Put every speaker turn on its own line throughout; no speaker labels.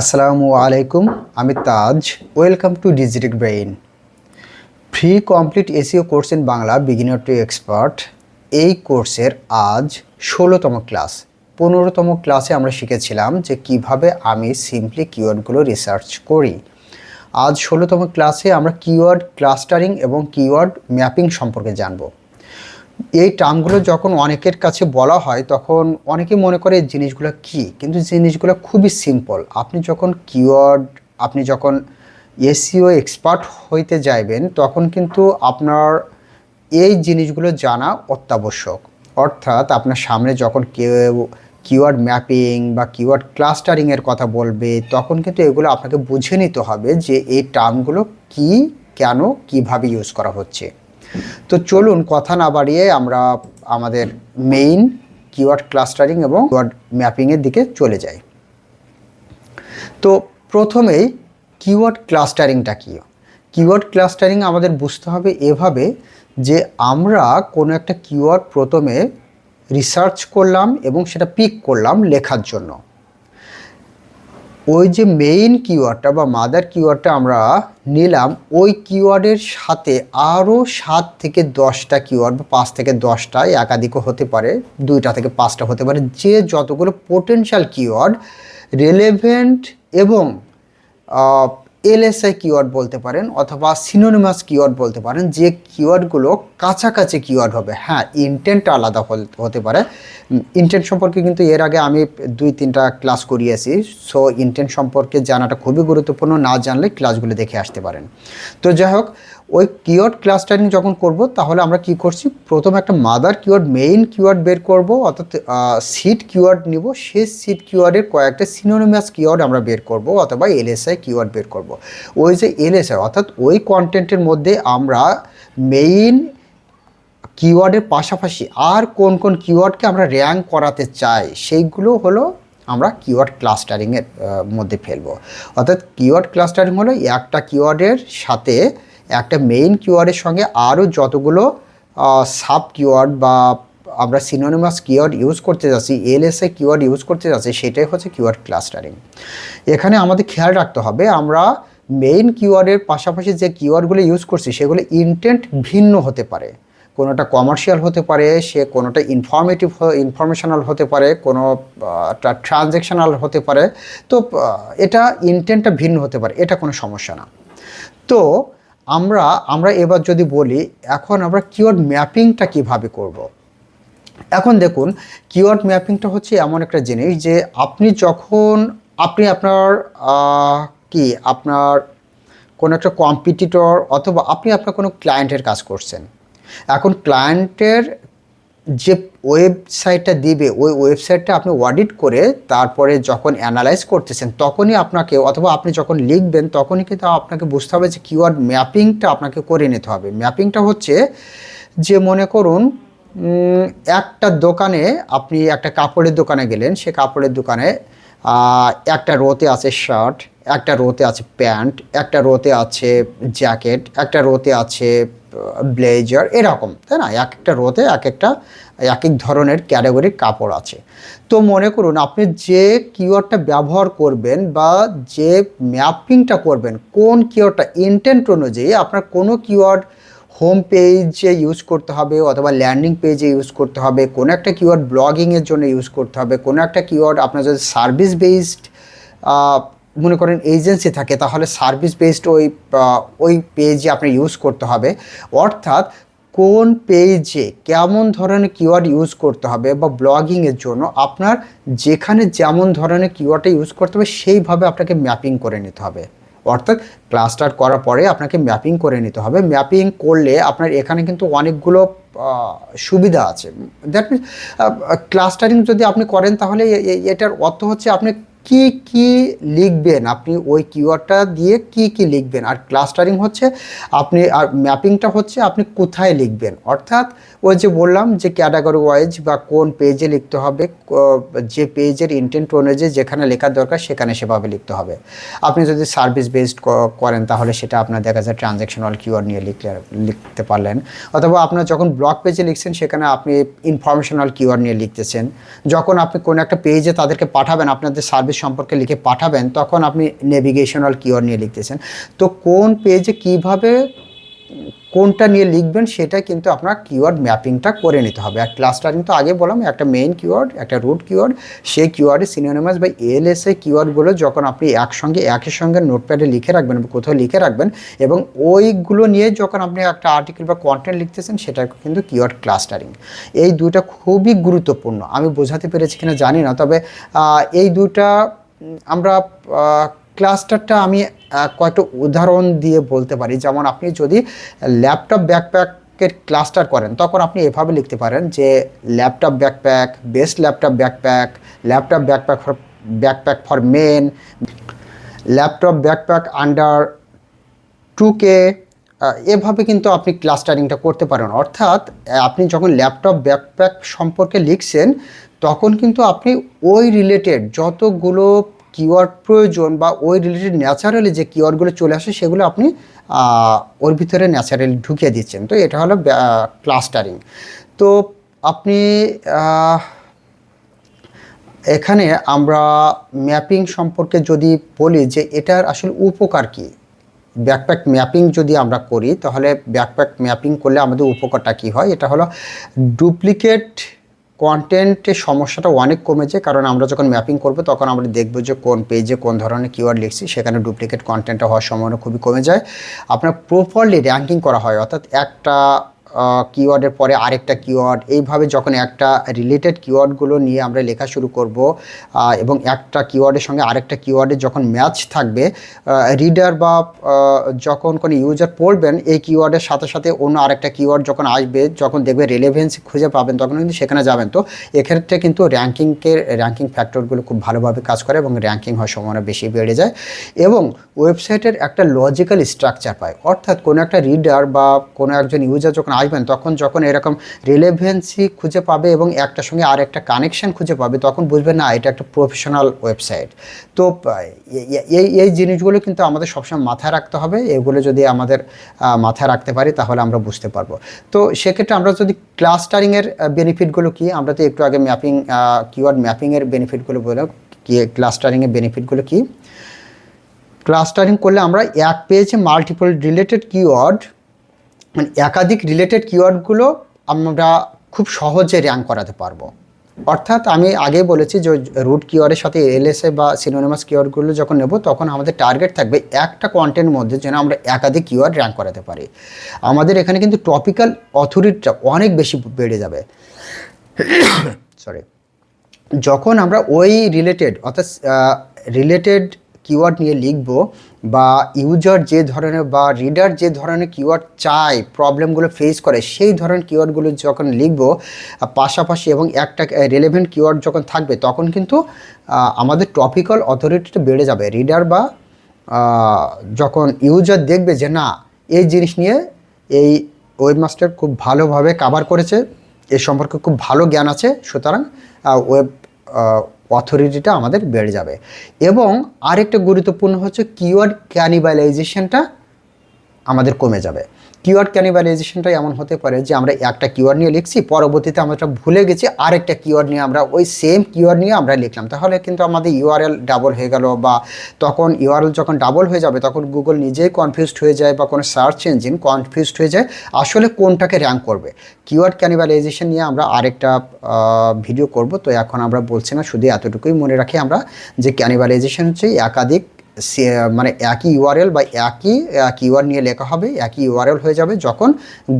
আসসালামু আলাইকুম, আমি Taj, welcome to Digitech brain. Free complete SEO course in Bangla beginner to expert এই কোর্সের আজ ষোলোতম ক্লাস। পনেরোতম ক্লাসে আমরা শিখেছিলাম যে কীভাবে আমি সিম্পলি কিওয়ার্ডগুলো রিসার্চ করি। আজ ষোলোতম ক্লাসে আমরা কিওয়ার্ড ক্লাস্টারিং এবং কিওয়ার্ড ম্যাপিং সম্পর্কে জানব। এই টার্মগুলো যখন অনেকের কাছে বলা হয়, তখন অনেকে মনে করে জিনিসগুলো কী? কিন্তু জিনিসগুলো খুবই সিম্পল আপনি যখন কিওয়ার্ড আপনি যখন এসিও এক্সপার্ট হইতে যাইবেন, তখন কিন্তু আপনার এই জিনিসগুলো জানা অত্যাবশ্যক। অর্থাৎ আপনার সামনে যখন কেউ কিওয়ার্ড ম্যাপিং বা কিওয়ার্ড ক্লাস্টারিংয়ের কথা বলবে, তখন কিন্তু এগুলো আপনাকে বুঝে নিতে হবে যে এই টার্মগুলো কি, কেন, কীভাবে ইউজ করা হচ্ছে। তো চলুন কথা না বাড়িয়ে আমরা আমাদের মেইন কিওয়ার্ড ক্লাস্টারিং এবং কিওয়ার্ড ম্যাপিংয়ের দিকে চলে যাই। তো প্রথমেই কিওয়ার্ড ক্লাস্টারিংটা কী? কিওয়ার্ড ক্লাস্টারিং আমাদের বুঝতে হবে এভাবে যে আমরা কোনো একটা কিওয়ার্ড প্রথমে রিসার্চ করলাম এবং সেটা পিক করলাম লেখার জন্য। ওই যে মেইন কিওয়ার্ডটা বা মাদার কিওয়ার্ডটা আমরা নিলাম, ওই কিওয়ার্ডের সাথে আরও সাত থেকে দশটা কিওয়ার্ড বা পাঁচ থেকে দশটা একাধিকও হতে পারে, দুইটা থেকে পাঁচটা হতে পারে, যে যতগুলো পোটেনশিয়াল কিওয়ার্ড রেলেভেন্ট এবং এলএসআই কিওয়ার্ড বলতে পারেন অথবা সিনোনিমাস কিওয়ার্ড বলতে পারেন, যে কিওয়ার্ডগুলো কাছাকাছি কিওয়ার্ড হবে। হ্যাঁ ইন্টেন্টটা আলাদা হতে পারে। ইন্টেন্ট সম্পর্কে কিন্তু এর আগে আমি দুই, তিনটা ক্লাস করিয়েছি। সো ইন্টেন্ট সম্পর্কে জানাটা খুবই গুরুত্বপূর্ণ। না জানলে ক্লাসগুলো দেখে আসতে পারেন। তো যাই হোক ওই কিওয়ার্ড ক্লাস্টারিং যখন করব, তাহলে আমরা কি করছি? প্রথম একটা মাদার কিওয়ার্ড মেইন কিওয়ার্ড বের করব, অর্থাৎ সিট কিওয়ার্ড নিব। সেই সিট কিওয়ার্ডের কয়েকটা সিনোনিমাস কিওয়ার্ড আমরা বের করব, অথবা এলএসআই কিওয়ার্ড বের করব। ওই যে এলএসআই অর্থাৎ ওই কন্টেন্টের মধ্যে আমরা মেইন কিওয়ার্ডের পাশাপাশি আর কোন কোন কিওয়ার্ডকে আমরা র্যাঙ্ক করাতে চাই, সেইগুলো হলো আমরা কিওয়ার্ড ক্লাস্টারিংয়ের মধ্যে ফেলব। অর্থাৎ কিওয়ার্ড ক্লাস্টারিং হলো একটা কিওয়ার্ডের সাথে একটা মেইন কিওয়ার্ডের সঙ্গে আরও যতগুলো সাব কিওয়ার্ড বা আমরা সিনোনিমাস কিওয়ার্ড ইউজ করতে যাচ্ছি এলএসআই কিওয়ার্ড ইউজ করতে যাচ্ছি, সেটাই হচ্ছে কিওয়ার্ড ক্লাস্টারিং এখানে আমাদের খেয়াল রাখতে হবে, আমরা মেইন কিওয়ার্ডের পাশাপাশি যে কিওয়ার্ডগুলো ইউজ করছি, সেগুলো ইন্টেন্ট ভিন্ন হতে পারে। কোনোটা কমার্শিয়াল হতে পারে, সে কোনোটা ইনফরমেটিভ ইনফরমেশনাল হতে পারে, কোনো ট্রানজ্যাকশনাল হতে পারে। তো এটা ইন্টেন্টটা ভিন্ন হতে পারে, এটা কোনো সমস্যা না। তো আমরা আমরা এবার যদি বলি, এখন আমরা কিওয়ার্ড ম্যাপিংটা কীভাবে করব। এখন দেখুন কিওয়ার্ড ম্যাপিংটা হচ্ছে এমন একটা জিনিস যে আপনি যখন, আপনি আপনার কি, আপনার কোনো একটা কম্পিটিটর অথবা আপনি আপনার কোনো ক্লায়েন্টের কাজ করছেন এখন ক্লায়েন্টের যে ওয়েবসাইটটা দিবে, ওই ওয়েবসাইটটা আপনি অডিট করে তারপরে যখন অ্যানালাইজ করতেছেন, তখনই আপনাকে, অথবা আপনি যখন লিখবেন, তখনই কিন্তু আপনাকে বুঝতে হবে যে কিওয়ার্ড ম্যাপিংটা আপনাকে করে নিতে হবে। ম্যাপিংটা হচ্ছে যে মনে করুন একটা দোকানে আপনি একটা কাপড়ের দোকানে গেলেন, সে কাপড়ের দোকানে একটা রোতে আছে শার্ট একটা রোতে আছে প্যান্ট, একটা রোতে আছে জ্যাকেট একটা রোতে আছে ব্লেজার এরকম, তাই না? এক একটা রোতে এক একটা এক এক ধরনের ক্যাটাগরির কাপড় আছে। তো মনে করুন, আপনি যে কিওয়ার্ডটা ব্যবহার করবেন বা যে ম্যাপিংটা করবেন, কোন কিওয়ার্ডটা ইন্টেন্ট অনুযায়ী আপনার কোনো কিওয়ার্ড হোম পেজে ইউজ করতে হবে অথবা ল্যান্ডিং পেজে ইউজ করতে হবে, কোনো একটা কিওয়ার্ড ব্লগিংয়ের জন্য ইউজ করতে হবে, কোনো একটা কিওয়ার্ড আপনার যদি সার্ভিস বেসড মনে করেন এজেন্সি থাকে, তাহলে সার্ভিস বেসড ওই ওই পেজে আপনি ইউজ করতে হবে। অর্থাৎ কোন পেজে কেমন ধরনের কিওয়ার্ড ইউজ করতে হবে বা ব্লগিংয়ের জন্য আপনার যেখানে যেমন ধরনের কিওয়ার্ডটা ইউজ করতে হবে, সেইভাবে আপনাকে ম্যাপিং করে নিতে হবে। অর্থাৎ ক্লাস্টার করার পরে আপনাকে ম্যাপিং করে নিতে হবে। ম্যাপিং করলে আপনার এখানে কিন্তু অনেকগুলো সুবিধা আছে। দ্যাট মিনস ক্লাস্টারিং যদি আপনি করেন, তাহলে এটার অর্থ হচ্ছে আপনি কি কি লিখবেন? আপনি ওই কিওয়ার্ডটা দিয়ে কি কি লিখবেন? আর ক্লাস্টারিং হচ্ছে আপনি, আর ম্যাপিংটা হচ্ছে আপনি কোথায় লিখবেন? অর্থাৎ ওই যে বললাম যে ক্যাটাগরি ওয়াইজ বা কোন পেজে লিখতে হবে যে পেজের ইন্টেন্ট অনুযায়ী যেখানে লেখার দরকার সেখানে সেভাবে লিখতে হবে। আপনি যদি সার্ভিস বেসড করেন তাহলে সেটা আপনার দেখা যায় ট্রানজ্যাকশনাল কিওয়ার্ড নিয়ে লিখলে, লিখতে পারলেন। অথবা আপনার যখন ব্লগ পেজে লিখছেন সেখানে আপনি ইনফরমেশনাল কিওয়ার্ড নিয়ে লিখতেছেন। যখন আপনি কোনো একটা পেজে তাদেরকে পাঠাবেন, আপনাদের সার্ভিস সম্পর্কে লিখে পাঠাবেন তখন আপনি নেভিগেশনাল কিওর নিয়ে লিখতেছেন। তো কোন পেজে কীভাবে কোনটা নিয়ে লিখবেন সেটা কিন্তু আপনার কিওয়ার্ড ম্যাপিংটা করে নিতে হবে। আর ক্লাস্টারিং তো আগে বললাম একটা মেইন কিওয়ার্ড একটা রুট কিওয়ার্ড সেই কিওয়ার্ডে সিনোনিমাস বা এলএসএ কিওয়ার্ডগুলো যখন আপনি একসঙ্গে একই সঙ্গে নোটপ্যাডে লিখে রাখবেন বা কোথাও লিখে রাখবেন এবং ওইগুলো নিয়ে যখন আপনি একটা আর্টিকেল বা কন্টেন্ট লিখতেছেন সেটা কিন্তু কিওয়ার্ড ক্লাস্টারিং এই দুইটা খুবই গুরুত্বপূর্ণ। আমি বোঝাতে পেরেছি কিনা জানি না তবে এই উম, আমরা ক্লাস্টারটা আমি কয়েকটা উদাহরণ দিয়ে বলতে পারি। যেমন আপনি যদি ল্যাপটপ ব্যাকপ্যাকের ক্লাস্টার করেন, তখন আপনি এভাবে লিখতে পারেন যে, laptop backpack best laptop backpack laptop backpack for backpack for men, laptop backpack under two K এভাবে কিন্তু আপনি ক্লাস্টারিংটা করতে পারেন। অর্থাৎ আপনি যখন ল্যাপটপ ব্যাকপ্যাক সম্পর্কে লিখছেন, তখন কিন্তু আপনি ওই রিলেটেড যতগুলো কিওয়ার্ড প্রয়োজন বা ওই রিলেটেড ন্যাচারালি যে কিওয়ার্ডগুলো চলে আসে সেগুলো আপনি ওর ভিতরে ন্যাচারালি ঢুকিয়ে দিচ্ছেন। তো এটা হলো ক্লাস্টারিং তো আপনি এখানে আমরা ম্যাপিং সম্পর্কে যদি বলি যে এটার আসলে উপকার কী? ব্যাকপ্যাক ম্যাপিং যদি আমরা করি, তাহলে ব্যাকপ্যাক ম্যাপিং করলে আমাদের উপকারটা কী হয়? এটা হলো ডুপ্লিকেট কন্টেন্টের সমস্যাটা অনেক কমেছে, কারণ আমরা যখন ম্যাপিং করব তখন আমরা দেখব যে কোন পেজে কোন ধরনের কিওয়ার্ড লিখছি, সেখানে ডুপ্লিকেট কন্টেন্টটা হওয়ার সম্ভাবনা খুবই কমে যায়। আপনার প্রপারলি র্যাঙ্কিং করা হয়, অর্থাৎ একটা কিওয়ার্ডের পরে আরেকটা কিওয়ার্ড এইভাবে যখন একটা রিলেটেড কিওয়ার্ডগুলো নিয়ে আমরা লেখা শুরু করব এবং একটা কিওয়ার্ডের সঙ্গে আরেকটা কিওয়ার্ডের যখন ম্যাচ থাকবে রিডার বা যখন কোনো ইউজার পড়বেন, এই কিওয়ার্ডের সাথে সাথে অন্য আরেকটা কিওয়ার্ড যখন আসবে, যখন দেখবে রেলেভেন্স খুঁজে পাবেন, তখন কিন্তু সেখানে যাবেন। তো এক্ষেত্রে কিন্তু র্যাঙ্কিংয়ের র্যাঙ্কিং ফ্যাক্টরগুলো খুব ভালোভাবে কাজ করে এবং র্যাঙ্কিং হওয়ার সম্ভাবনা বেশি বেড়ে যায়। এবং ওয়েবসাইটের একটা লজিক্যাল স্ট্রাকচার পায়। অর্থাৎ কোনো একটা রিডার বা কোনো একজন ইউজার যখন আসবেন তখন যখন এরকম রিলেভেন্সি খুঁজে পাবে এবং একটার সঙ্গে আর একটা কানেকশন খুঁজে পাবে, তখন বুঝবে না এটা একটা প্রফেশনাল ওয়েবসাইট তো এই এই জিনিসগুলো কিন্তু আমাদের সবসময় মাথায় রাখতে হবে। এগুলো যদি আমাদের মাথায় রাখতে পারি তাহলে আমরা বুঝতে পারব। তো সেক্ষেত্রে আমরা যদি ক্লাস্টারিংয়ের বেনিফিটগুলো কী, আমরা তো একটু আগে ম্যাপিং কিওয়ার্ড ম্যাপিংয়ের বেনিফিটগুলো বললাম কি ক্লাস্টারিংয়ের বেনিফিটগুলো কি? ক্লাস্টারিং করলে আমরা এক পেজে মাল্টিপল রিলেটেড কিওয়ার্ড মানে একাধিক রিলেটেড কিওয়ার্ডগুলো আমরা খুব সহজে র্যাঙ্ক করাতে পারব। অর্থাৎ আমি আগে বলেছি যে রুট কিওয়ার্ডের সাথে এলএসএ বা সিনোনিমাস কিওয়ার্ডগুলো যখন নেব, তখন আমাদের টার্গেট থাকবে একটা কন্টেন্ট মধ্যে যেন আমরা একাধিক কিওয়ার্ড র্যাঙ্ক করাতে পারি। আমাদের এখানে কিন্তু টপিক্যাল অথরিটিটা অনেক বেশি বেড়ে যাবে। সরি যখন আমরা ওই রিলেটেড অর্থাৎ রিলেটেড কিওয়ার্ড নিয়ে লিখব বা ইউজার যে ধরনের বা রিডার যে ধরনের কিওয়ার্ড চায় প্রবলেমগুলো ফেস করে, সেই ধরনের কিওয়ার্ডগুলো যখন লিখব পাশাপাশি এবং একটা রেলেভেন্ট কিওয়ার্ড যখন থাকবে, তখন কিন্তু আমাদের টপিক্যাল অথরিটিটা বেড়ে যাবে। রিডার বা যখন ইউজার দেখবে যে না, এই জিনিস নিয়ে এই ওয়েবমাস্টার খুব ভালোভাবে কাভার করেছে এ সম্পর্কে খুব ভালো জ্ঞান আছে, সুতরাং ওয়েব অথরিটিটা আমাদের বেড়ে যাবে। এবং আরেকটা গুরুত্বপূর্ণ হচ্ছে কিওয়ার্ড ক্যানিবালাইজেশনটা আমাদের কমে যাবে। কিওয়ার্ড ক্যানিবালাইজেশনটা এমন হতে পারে যে আমরা একটা কিওয়ার্ড নিয়ে লিখছি, পরবর্তীতে আমরা ভুলে গেছি, আরেকটা কিওয়ার্ড নিয়ে আমরা ওই সেম কিওয়ার্ড নিয়ে আমরা লিখলাম। তাহলে কিন্তু আমাদের ইউআরএল ডাবল হয়ে গেল বা তখন ইউআরএল যখন ডাবল হয়ে যাবে, তখন গুগল নিজেই কনফিউজড হয়ে যায় বা কোনো সার্চ ইঞ্জিন কনফিউজড হয়ে যায়, আসলে কোনটাকে র্যাঙ্ক করবে। কিওয়ার্ড ক্যানিবালাইজেশন নিয়ে আমরা আরেকটা ভিডিও করব। তো এখন আমরা বলছি না, শুধু এতটুকুই মনে রাখি আমরা যে ক্যানিবালাইজেশন হচ্ছে একাধিক মানে একই ইউআরএল বা একই কিওয়ার্ড নিয়ে লেখা হবে, একই ইউআরএল হয়ে যাবে যখন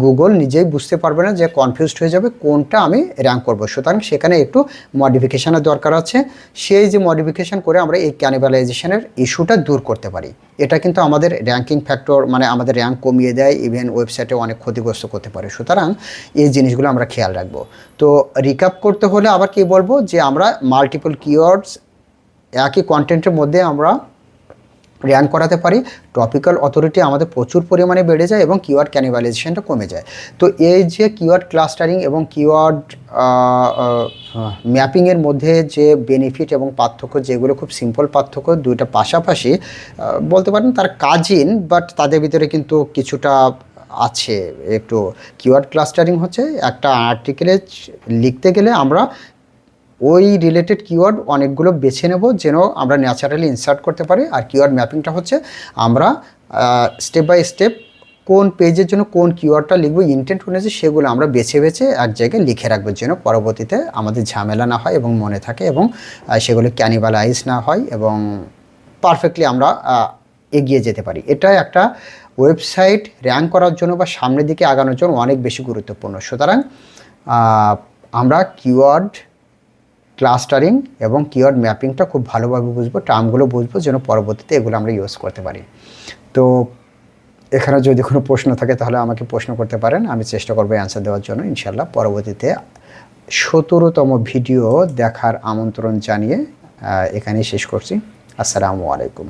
গুগল নিজেই বুঝতে পারবে না যে কনফিউজড হয়ে যাবে কোনটা আমি র্যাঙ্ক করব। সুতরাং সেখানে একটু মডিফিকেশানের দরকার আছে। সেই যে মডিফিকেশান করে আমরা এই ক্যানিবালাইজেশনের ইস্যুটা দূর করতে পারি। এটা কিন্তু আমাদের র্যাঙ্কিং ফ্যাক্টর মানে আমাদের র্যাঙ্ক কমিয়ে দেয় ইভেন ওয়েবসাইটে অনেক ক্ষতিগ্রস্ত করতে পারে। সুতরাং এই জিনিসগুলো আমরা খেয়াল রাখব। তো রিকাপ করতে হলে আবার কি বলব? যে আমরা মাল্টিপল কিওয়ার্ডস একই কন্টেন্টের মধ্যে আমরা র্যাঙ্ক করাতে পারি। টপিক্যাল অথরিটি আমাদের প্রচুর পরিমাণে বেড়ে যায় এবং কিওয়ার্ড ক্যানিবালাইজেশনটা কমে যায়। তো এই যে কিওয়ার্ড ক্লাস্টারিং এবং কিওয়ার্ড ম্যাপিংয়ের মধ্যে যে বেনিফিট এবং পার্থক্য যেগুলো খুব সিম্পল পার্থক্য দুইটা পাশাপাশি বলতে পারেন তার কাজিন বাট তাদের ভিতরে কিন্তু কিছুটা আছে। একটু কিওয়ার্ড ক্লাস্টারিং হচ্ছে একটা আর্টিকেলে লিখতে গেলে আমরা ওই রিলেটেড কিওয়ার্ড অনেকগুলো বেছে নেব যেন আমরা ন্যাচারালি ইনসার্ট করতে পারি। আর কিওয়ার্ড ম্যাপিংটা হচ্ছে আমরা স্টেপ বাই স্টেপ কোন পেজের জন্য কোন কিওয়ার্ডটা লিখব ইন্টেন্ট অনুযায়ী সেগুলো আমরা বেছে বেছে এক জায়গায় লিখে রাখব যেন পরবর্তীতে আমাদের ঝামেলা না হয় এবং মনে থাকে এবং সেগুলো ক্যানিবালাইজ না হয় এবং পারফেক্টলি আমরা এগিয়ে যেতে পারি। এটা একটা ওয়েবসাইট র্যাঙ্ক করার জন্য বা সামনের দিকে আগানোর জন্য অনেক বেশি গুরুত্বপূর্ণ। সুতরাং আমরা কিওয়ার্ড ক্লাস্টারিং এবং কিওয়ার্ড ম্যাপিংটা খুব ভালোভাবে বুঝব টার্মগুলো বুঝব, যেন পরবর্তীতে এগুলো আমরা ইউজ করতে পারি। তো এখানে যদি কোনো প্রশ্ন থাকে তাহলে আমাকে প্রশ্ন করতে পারেন, আমি চেষ্টা করব অ্যান্সার দেওয়ার জন্য। ইনশাল্লাহ পরবর্তীতে সতেরোতম ভিডিও দেখার আমন্ত্রণ জানিয়ে এখানেই শেষ করছি। আসসালামু আলাইকুম।